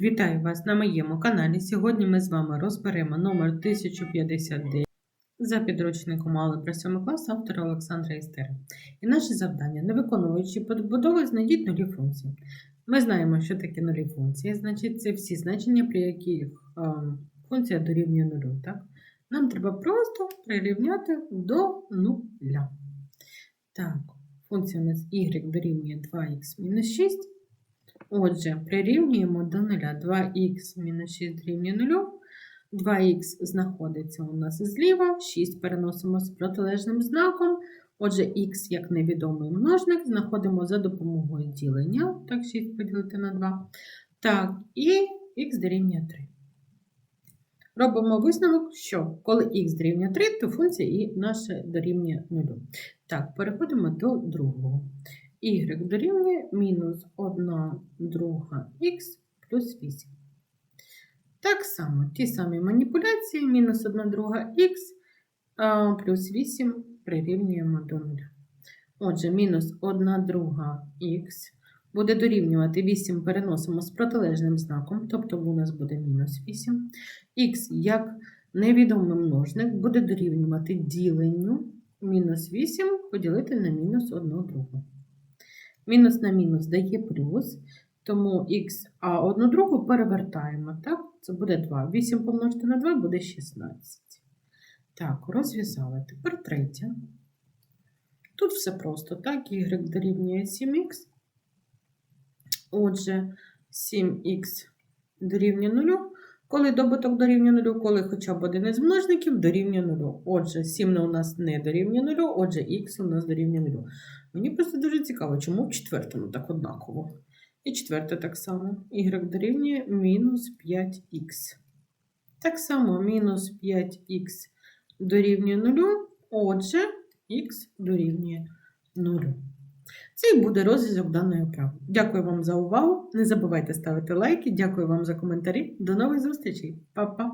Вітаю вас на моєму каналі. Сьогодні ми з вами розберемо номер 1059 за підручником Мали про 7 клас автора Олександра Істера. І наше завдання, не виконуючи подбудови, знайдіть нулі функції. Ми знаємо, що таке нулі функції, значить, це всі значення, при яких е, функція дорівнює нулю. Так? Нам треба просто прирівняти до нуля. Так, функція у нас y дорівнює 2х мінус 6. Отже, прирівнюємо до 0. 2х мінус 6 дорівнює 0. 2х знаходиться у нас зліва, 6 переносимо з протилежним знаком. Отже, х як невідомий множник знаходимо за допомогою ділення. Так, 6 поділити на 2. Так, і х дорівнює 3. Робимо висновок, що коли х дорівнює 3, то функція і наша дорівнює 0. Так, переходимо до другого y дорівнює мінус 1 друга х плюс 8. Так само, ті самі маніпуляції, мінус 1 друга х плюс 8 прирівнюємо до 0. Отже, мінус 1 друга х буде дорівнювати 8 переносимо з протилежним знаком, тобто у нас буде мінус 8. Х як невідомий множник буде дорівнювати діленню мінус 8 поділити на мінус 1 другу. Мінус на мінус дає плюс, тому х, одну другу перевертаємо. Так, це буде 2. 8 помножити на 2 буде 16. Так, розв'язали. Тепер третє. Тут все просто, так, y дорівнює 7х. Отже, 7х дорівнює 0. Коли добуток дорівнює 0, коли хоча б один із множників дорівнює 0. Отже, 7 у нас не дорівнює 0, отже, х у нас дорівнює 0. Мені просто дуже цікаво, чому в четвертому так однаково. І четверте так само. y дорівнює мінус 5х. Так само мінус 5х дорівнює 0, отже, х дорівнює 0. Це і буде розв'язок даної вправи. Дякую вам за увагу. Не забувайте ставити лайки. Дякую вам за коментарі. До нових зустрічей. Па-па!